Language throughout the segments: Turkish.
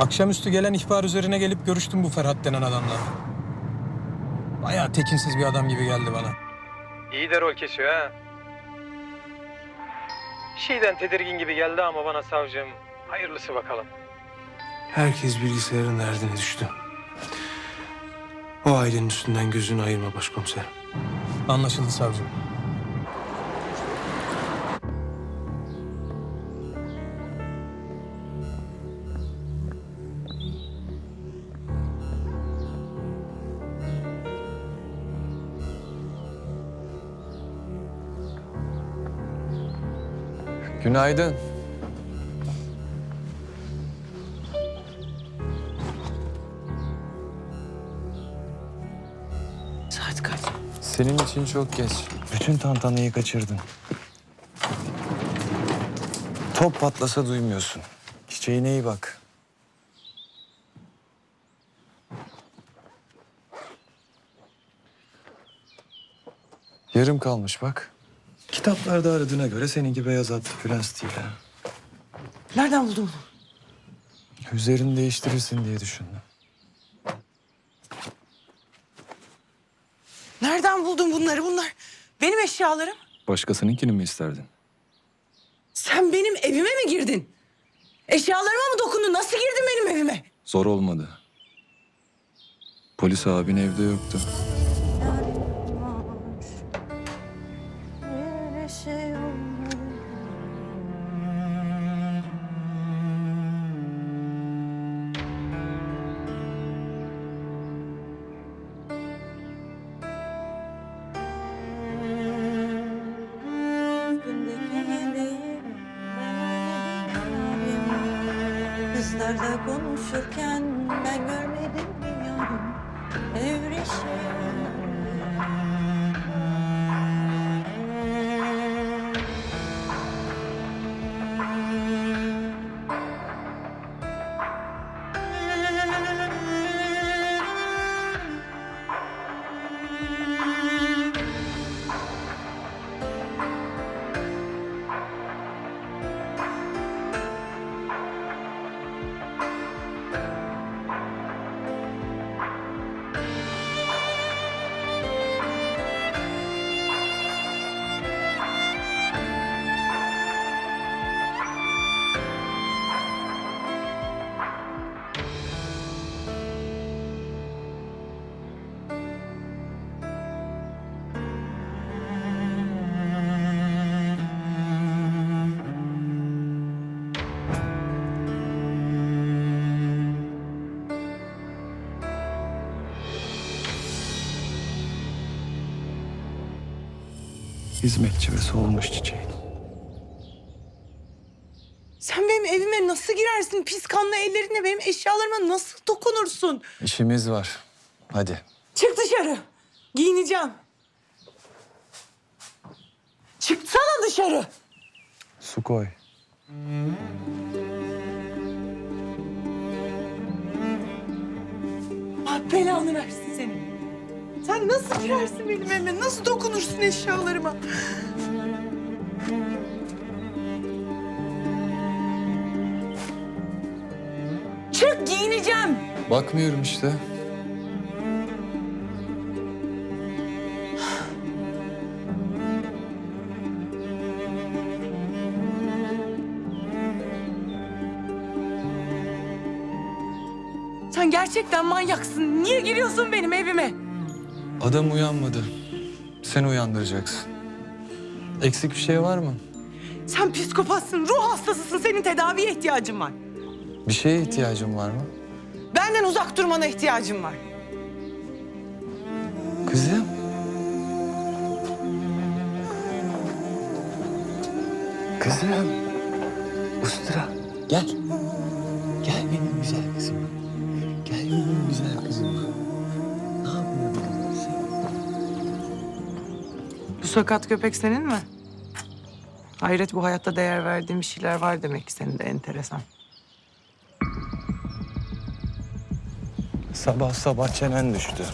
Akşamüstü gelen ihbar üzerine gelip görüştüm bu Ferhat denen adamla. Bayağı tekinsiz bir adam gibi geldi bana. İyi de rol kesiyor ha. Bir şeyden tedirgin gibi geldi ama bana savcım. Hayırlısı bakalım. Herkes bilgisayarın derdine düştü. O ailenin üstünden gözünü ayırma başkomiser. Anlaşıldı savcım. Günaydın. Saat kaç? Senin için çok geç. Bütün tantanayı kaçırdın. Top patlasa duymuyorsun. Çiçeğine iyi bak. Yarım kalmış bak. Kitaplarda aradığına göre seninki beyaz at prens değil ha. Nereden buldun bunu? Üzerini değiştirirsin diye düşündüm. Nereden buldun bunları? Bunlar benim eşyalarım. Başkasınınkini mi isterdin? Sen benim evime mi girdin? Eşyalarıma mı dokundun? Nasıl girdin benim evime? Zor olmadı. Polis abin evde yoktu. Konuşurken Hizmetçi ve solmuş çiçeğin. Sen benim evime nasıl girersin? Pis kanlı ellerinle benim eşyalarıma nasıl dokunursun? İşimiz var. Hadi. Çık dışarı. Giyineceğim. Çıksana dışarı. Su koy. Allah belanı versin. Sen nasıl girersin benim evime? Nasıl dokunursun eşyalarıma? Çık giyineceğim. Bakmıyorum işte. Sen gerçekten manyaksın. Niye giriyorsun benim evime? Adam uyanmadı. Sen uyandıracaksın. Eksik bir şey var mı? Sen psikopatsın, ruh hastasısın. Senin tedaviye ihtiyacın var. Bir şeye ihtiyacın var mı? Benden uzak durmana ihtiyacım var. Kızım. Kızım. Ustura. Gel. Gel benim güzel kızım. Gel benim güzel kızım. Sakat köpek senin mi? Hayret bu hayatta değer verdiğim bir şeyler var demek ki senin de enteresan. Sabah sabah çenen düştü.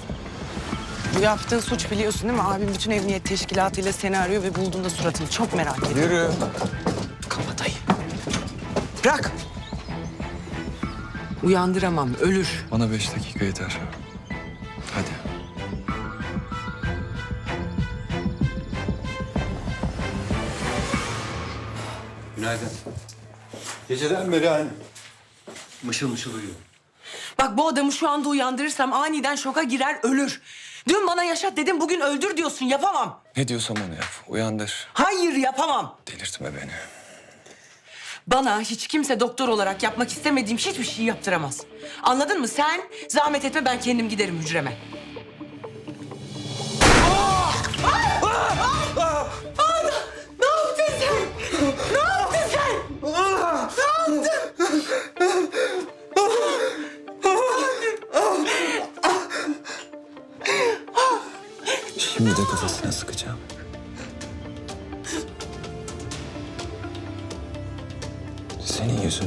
Bu yaptığın suç biliyorsun değil mi? Abim bütün emniyet teşkilatıyla seni arıyor ve bulduğunda suratını çok merak ediyor. Yürü. Kapat ayı. Bırak. Uyandıramam, ölür. Bana beş dakika yeter. Günaydın. Geceden beri aynı. Mışıl mışıl uyuyor. Bak bu adamı şu anda uyandırırsam aniden şoka girer, ölür. Dün bana yaşat dedim, bugün öldür diyorsun. Yapamam. Ne diyorsam onu yap. Uyandır. Hayır, yapamam. Delirtme beni. Bana hiç kimse doktor olarak yapmak istemediğim hiçbir şeyi yaptıramaz. Anladın mı? Sen zahmet etme, ben kendim giderim hücreme.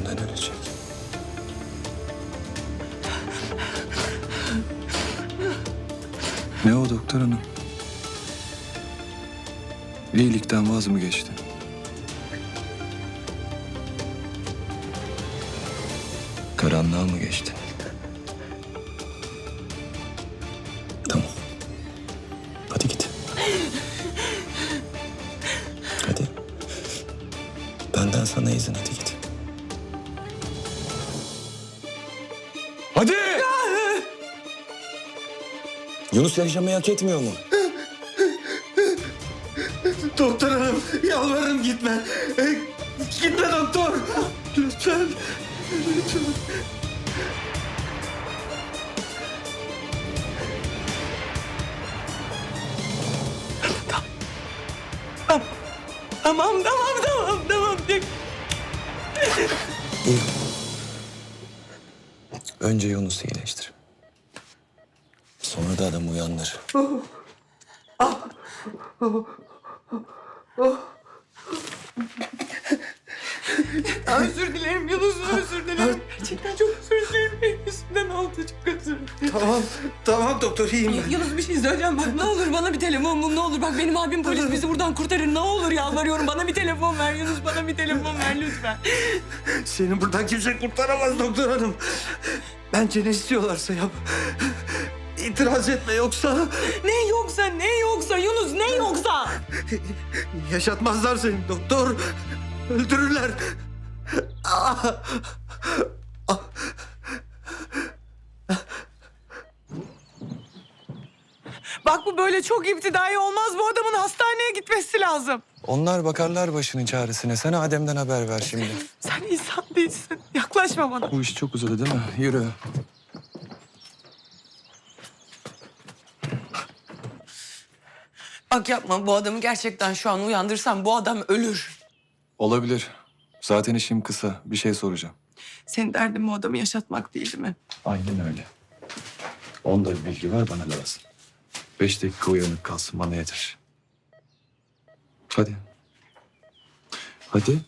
Yüzünden ölecek. Ne o doktor hanım? İyilikten vaz mı geçti? Karanlığa mı geçti? Tamam. Hadi git. Hadi. Benden sana izin hadi git. Yunus yaşamayı hak etmiyor mu? Doktor hanım yalvarırım gitme. E, Gitme doktor. Lütfen. Lütfen. Tamam, tamam, tamam, tamam. İyi. Önce Yunus'u iyileştir. Sonra da adamı uyandır. Özür dilerim Yunus, özür dilerim. Gerçekten çok özür dilerim. Benim yüzümden oldu, çok özür dilerim. Tamam. Tamam doktor iyiyim ben. Yunus bir şey söyleyeceğim bak ne olur bana bir telefon bul ne olur bak benim abim polis bizi buradan kurtarır ne olur yalvarıyorum bana bir telefon ver Yunus bana bir telefon ver lütfen. Seni buradan kimse kurtaramaz doktor hanım. Bence ne istiyorlarsa yap. İtiraz etme yoksa Ne yoksa ne yoksa Yunus ne yoksa. yaşatmazlar seni doktor. Öldürürler. Ah! Bak bu böyle çok iptidai olmaz bu adamın hastaneye gitmesi lazım. Onlar bakarlar başının çaresine. Sen Adem'den haber ver şimdi. Sen insan değilsin yaklaşma bana. Bu iş çok uzadı değil mi? Yürü. Bak yapma bu adamı gerçekten şu an uyandırsam bu adam ölür. Olabilir. Zaten işim kısa. Bir şey soracağım. Senin derdin bu adamı yaşatmak değil mi? Aynen öyle. Onda bir bilgi var bana lazım. Beş dakika uyanık kalsın bana yeter. Hadi. Hadi.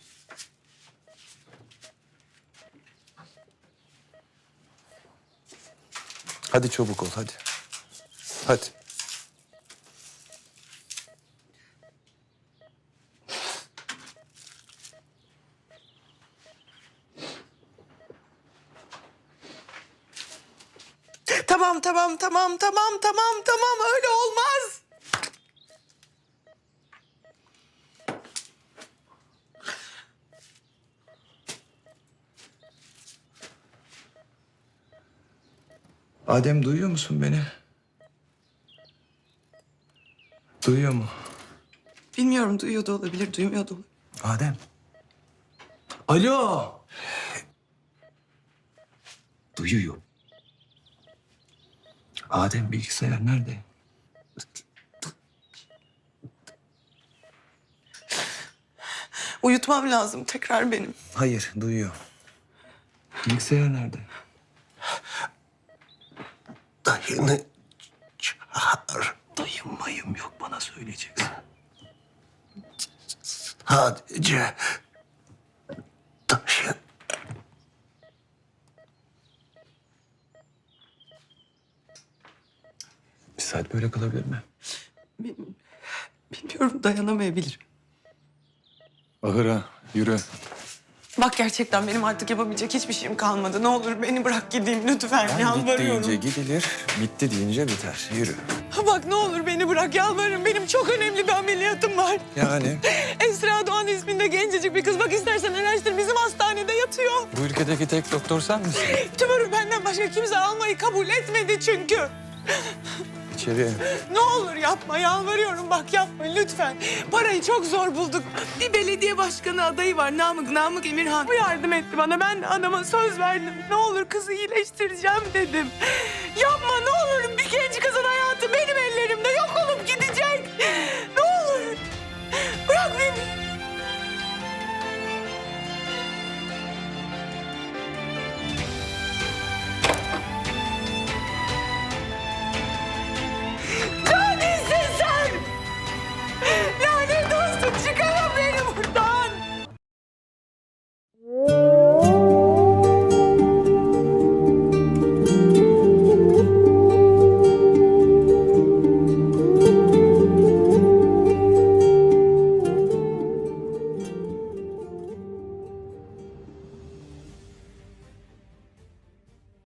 Hadi çabuk ol hadi. Hadi. Tamam tamam tamam tamam tamam öyle olmaz. Adem duyuyor musun beni? Duyuyor mu? Bilmiyorum duyuyor da olabilir duymuyor da olabilir. Adem. Alo. Duyuyor. Adem bilgisayar nerede? Uyutmam lazım tekrar benim. Hayır, duyuyor. Bilgisayar nerede? Dayını çağır. Dayım mayım yok bana söyleyeceksin. Sadece saat böyle kalabilir mi? Bil- Bilmiyorum dayanamayabilirim. Ahıra yürü. Bak gerçekten benim artık yapabilecek hiçbir şeyim kalmadı. Ne olur beni bırak gideyim lütfen. Git Yalvarıyorum. deyince gidilir, bitti deyince biter. Yürü. Bak ne olur beni bırak yalvarırım. Benim çok önemli bir ameliyatım var. Yani Esra Doğan isminde gencecik bir kız. Bak istersen araştır bizim hastanede yatıyor. bu ülkedeki tek doktor sen misin? Tümörü benden başka kimse almayı kabul etmedi çünkü. İçeri. Ne olur yapma yalvarıyorum bak yapma lütfen. Parayı çok zor bulduk. Bir belediye başkanı adayı var Namık, Namık Emirhan. Bu yardım etti bana. Ben adama söz verdim. Ne olur kızı iyileştireceğim dedim. Yapma ne olur